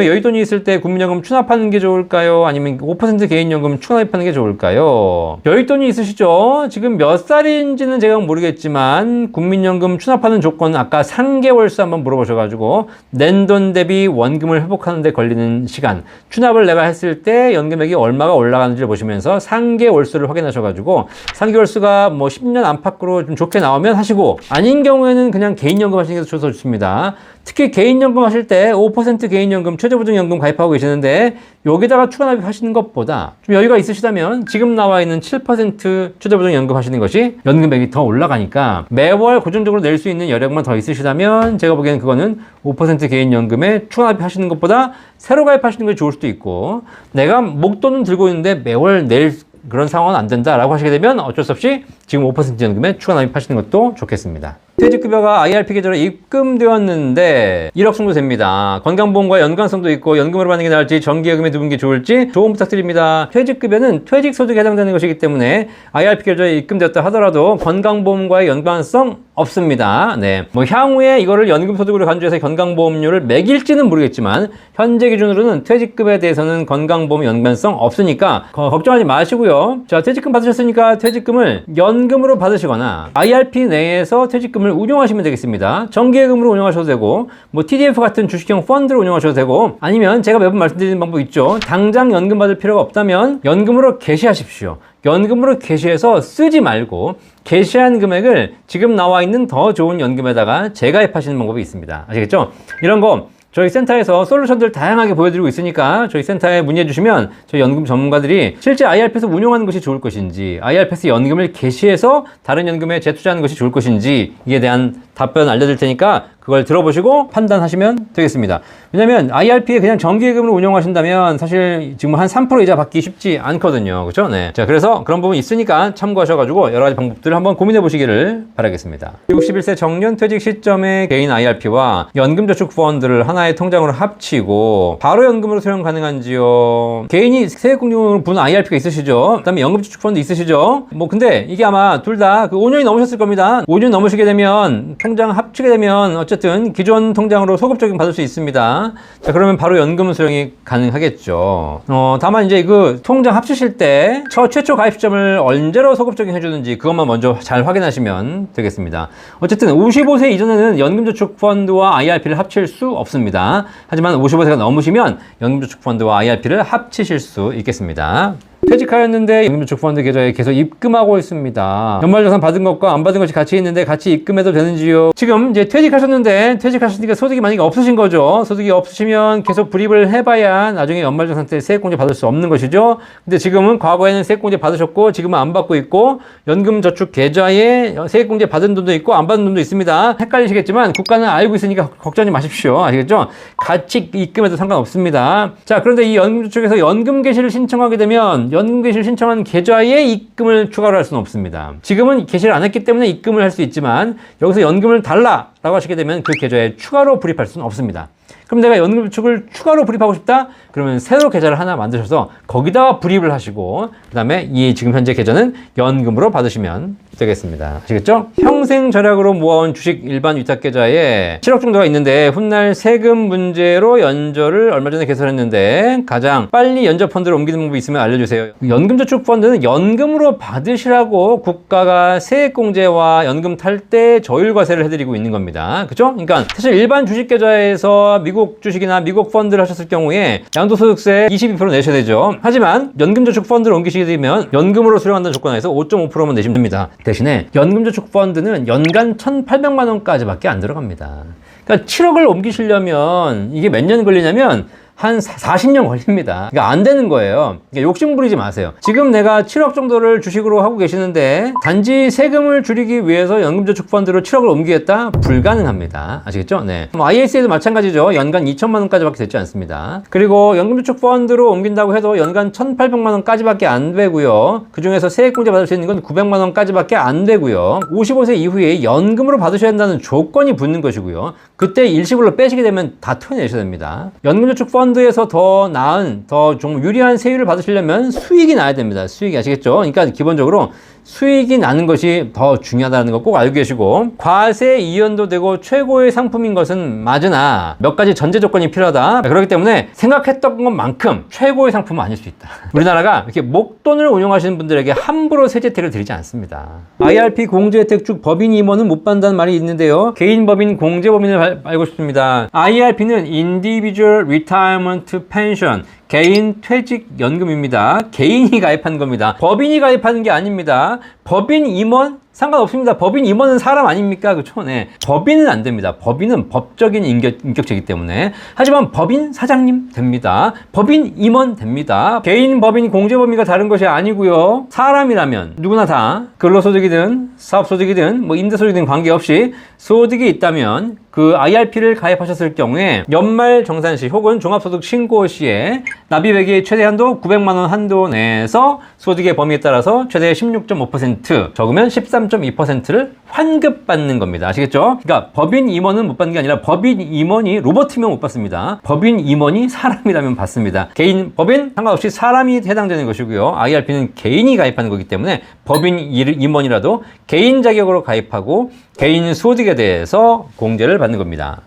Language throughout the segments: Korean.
그러면 여윳돈이 있을 때 국민연금 추납하는 게 좋을까요? 아니면 5% 개인연금 추납하는 게 좋을까요? 여윳돈이 있으시죠? 지금 몇 살인지는 제가 모르겠지만 국민연금 추납하는 조건 아까 3개월수 한번 물어보셔가지고 낸 돈 대비 원금을 회복하는 데 걸리는 시간 추납을 내가 했을 때 연금액이 얼마가 올라가는지를 보시면서 3개월수를 확인하셔가지고 3개월수가 뭐 10년 안팎으로 좀 좋게 나오면 하시고 아닌 경우에는 그냥 개인연금 하시는 게더 좋습니다. 특히 개인연금 하실 때 5% 개인연금 최저 보증연금 가입하고 계시는데 여기다가 추가 납입하시는 것보다 좀 여유가 있으시다면 지금 나와 있는 7% 최저보증연금 하시는 것이 연금액이 더 올라가니까 매월 고정적으로 낼 수 있는 여력만 더 있으시다면 제가 보기에는 그거는 5% 개인연금에 추가 납입하시는 것보다 새로 가입하시는 게 좋을 수도 있고 내가 목돈은 들고 있는데 매월 낼 그런 상황은 안 된다라고 하시게 되면 어쩔 수 없이 지금 5% 연금에 추가 납입하시는 것도 좋겠습니다. 퇴직급여가 IRP 계좌로 입금되었는데 1억 정도 됩니다. 건강보험과 연관성도 있고 연금으로 받는 게 나을지 정기예금에 두는 게 좋을지 조언 부탁드립니다. 퇴직급여는 퇴직소득에 해당되는 것이기 때문에 IRP 계좌에 입금되었다 하더라도 건강보험과의 연관성 없습니다. 네. 뭐 향후에 이거를 연금소득으로 간주해서 건강보험료를 매길지는 모르겠지만 현재 기준으로는 퇴직급에 대해서는 건강보험 연관성 없으니까 거- 걱정하지 마시고요. 자, 퇴직금 받으셨으니까 퇴직금을 연금으로 받으시거나 IRP 내에서 퇴직금을 운용하시면 되겠습니다. 정기예금으로 운용하셔도 되고 뭐 TDF 같은 주식형 펀드로 운용하셔도 되고 아니면 제가 매번 말씀드리는 방법 있죠. 당장 연금 받을 필요가 없다면 연금으로 개시하십시오. 연금으로 개시해서 쓰지 말고 개시한 금액을 지금 나와 있는 더 좋은 연금에다가 재가입하시는 방법이 있습니다. 아시겠죠? 이런 거 저희 센터에서 솔루션들 다양하게 보여드리고 있으니까 저희 센터에 문의해 주시면 저희 연금 전문가들이 실제 IRP에서 운용하는 것이 좋을 것인지 IRP에서 연금을 개시해서 다른 연금에 재투자하는 것이 좋을 것인지 이에 대한 답변 알려드릴 테니까 그걸 들어보시고 판단하시면 되겠습니다. 왜냐면 IRP에 그냥 정기예금으로 운영하신다면 사실 지금 한 3% 이자 받기 쉽지 않거든요. 그렇죠? 네. 자, 그래서 그런 부분 있으니까 참고하셔가지고 여러 가지 방법들을 한번 고민해 보시기를 바라겠습니다. 61세 정년 퇴직 시점에 개인 IRP와 연금저축 펀드를 하나의 통장으로 합치고 바로 연금으로 수령 가능한지요? 개인이 세액공제금으로 부는 IRP가 있으시죠? 그다음에 연금저축 펀드 있으시죠? 뭐 근데 이게 아마 둘 다 그 5년이 넘으셨을 겁니다. 5년 넘으시게 되면 통장 합치게 되면 어쨌든 기존 통장으로 소급적인 받을 수 있습니다. 자 그러면 바로 연금 수령이 가능하겠죠. 어 다만 이제 그 통장 합치실 때첫 최초 가입 시점을 언제로 소급적인 해주는지 그것만 먼저 잘 확인하시면 되겠습니다. 어쨌든 55세 이전에는 연금저축펀드와 IRP를 합칠 수 없습니다. 하지만 55세가 넘으시면 연금저축펀드와 IRP를 합치실 수 있겠습니다. 퇴직하였는데 연금저축펀드 계좌에 계속 입금하고 있습니다. 연말정산 받은 것과 안 받은 것이 같이 있는데 같이 입금해도 되는지요? 지금 이제 퇴직하셨는데 퇴직하셨으니까 소득이 만약에 없으신 거죠. 소득이 없으시면 계속 불입을 해봐야 나중에 연말정산 때 세액공제 받을 수 없는 것이죠. 근데 지금은 과거에는 세액공제 받으셨고 지금은 안 받고 있고 연금저축 계좌에 세액공제 받은 돈도 있고 안 받은 돈도 있습니다. 헷갈리시겠지만 국가는 알고 있으니까 걱정하지 마십시오. 아시겠죠? 같이 입금해도 상관없습니다. 자 그런데 이 연금저축에서 연금 개시를 신청하게 되면 연금 개시를 신청한 계좌에 입금을 추가로 할 수는 없습니다. 지금은 개시를 안 했기 때문에 입금을 할 수 있지만 여기서 연금을 달라 라고 하시게 되면 그 계좌에 추가로 불입할 수는 없습니다. 그럼 내가 연금저축을 추가로 불입하고 싶다? 그러면 새로 계좌를 하나 만드셔서 거기다가 불입을 하시고 그 다음에 이 지금 현재 계좌는 연금으로 받으시면 되겠습니다. 아시겠죠? 평생 절약으로 모아온 주식 일반 위탁 계좌에 7억 정도가 있는데 훗날 세금 문제로 연저를 얼마 전에 개설했는데 가장 빨리 연저 펀드로 옮기는 방법이 있으면 알려주세요. 연금저축 펀드는 연금으로 받으시라고 국가가 세액공제와 연금 탈 때 저율과세를 해드리고 있는 겁니다. 그죠? 그러니까 사실 일반 주식 계좌에서 미국 주식이나 미국 펀드를 하셨을 경우에 양도소득세 22% 내셔야 되죠. 하지만 연금저축 펀드를 옮기시게 되면 연금으로 수령한다는 조건 하에서 5.5%만 내시면 됩니다. 대신에 연금저축 펀드는 연간 1,800만 원까지밖에 안 들어갑니다. 그러니까 7억을 옮기시려면 이게 몇 년 걸리냐면 한 40년 걸립니다. 그러니까 안 되는 거예요. 그러니까 욕심 부리지 마세요. 지금 내가 7억 정도를 주식으로 하고 계시는데 단지 세금을 줄이기 위해서 연금저축펀드로 7억을 옮기겠다? 불가능합니다. 아시겠죠? 네. 뭐 IS에도 마찬가지죠. 연간 2천만 원까지밖에 되지 않습니다. 그리고 연금저축펀드로 옮긴다고 해도 연간 1,800만 원까지밖에 안 되고요. 그 중에서 세액공제 받을 수 있는 건 900만 원까지밖에 안 되고요. 55세 이후에 연금으로 받으셔야 한다는 조건이 붙는 것이고요. 그때 일시불로 빼시게 되면 다 토해내셔야 됩니다. 연금저축 펀드에서 더 나은, 더 좀 유리한 세율을 받으시려면 수익이 나야 됩니다. 수익이 아시겠죠? 그러니까 기본적으로 수익이 나는 것이 더 중요하다는 거 꼭 알고 계시고 과세 이연도 되고 최고의 상품인 것은 맞으나 몇 가지 전제 조건이 필요하다. 그렇기 때문에 생각했던 것만큼 최고의 상품은 아닐 수 있다. 우리나라가 이렇게 목돈을 운용하시는 분들에게 함부로 세제 혜택을 드리지 않습니다. IRP 공제 혜택 중 법인 임원은 못 받는다는 말이 있는데요. 개인 법인 공제 법인을 알- 알고 싶습니다. IRP는 Individual Retirement Pension 개인 퇴직 연금입니다. 개인이 가입한 겁니다. 법인이 가입하는 게 아닙니다. 법인 임원 상관없습니다. 법인 임원은 사람 아닙니까? 그쵸? 네. 법인은 안 됩니다. 법인은 법적인 인격, 인격체이기 때문에. 하지만 법인 사장님 됩니다. 법인 임원 됩니다. 개인 법인 공제 범위가 다른 것이 아니고요. 사람이라면 누구나 다 근로소득이든 사업소득이든 뭐 임대소득이든 관계없이 소득이 있다면 그 IRP를 가입하셨을 경우에 연말 정산 시 혹은 종합소득 신고 시에 납입액이 최대 한도 900만 원 한도 내에서 소득의 범위에 따라서 최대 16.5% 적으면 13.2%를 환급받는 겁니다. 아시겠죠? 그러니까 법인 임원은 못 받는 게 아니라 법인 임원이 로봇이면 못 받습니다. 법인 임원이 사람이라면 받습니다. 개인 법인 상관없이 사람이 해당되는 것이고요. IRP는 개인이 가입하는 거기 때문에 법인 일- 임원이라도 개인 자격으로 가입하고 개인 소득에 대해서 공제를 받는 겁니다.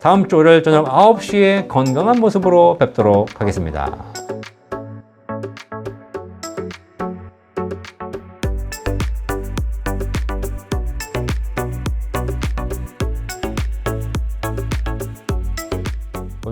다음 주 월요일 저녁 9시에 건강한 모습으로 뵙도록 하겠습니다.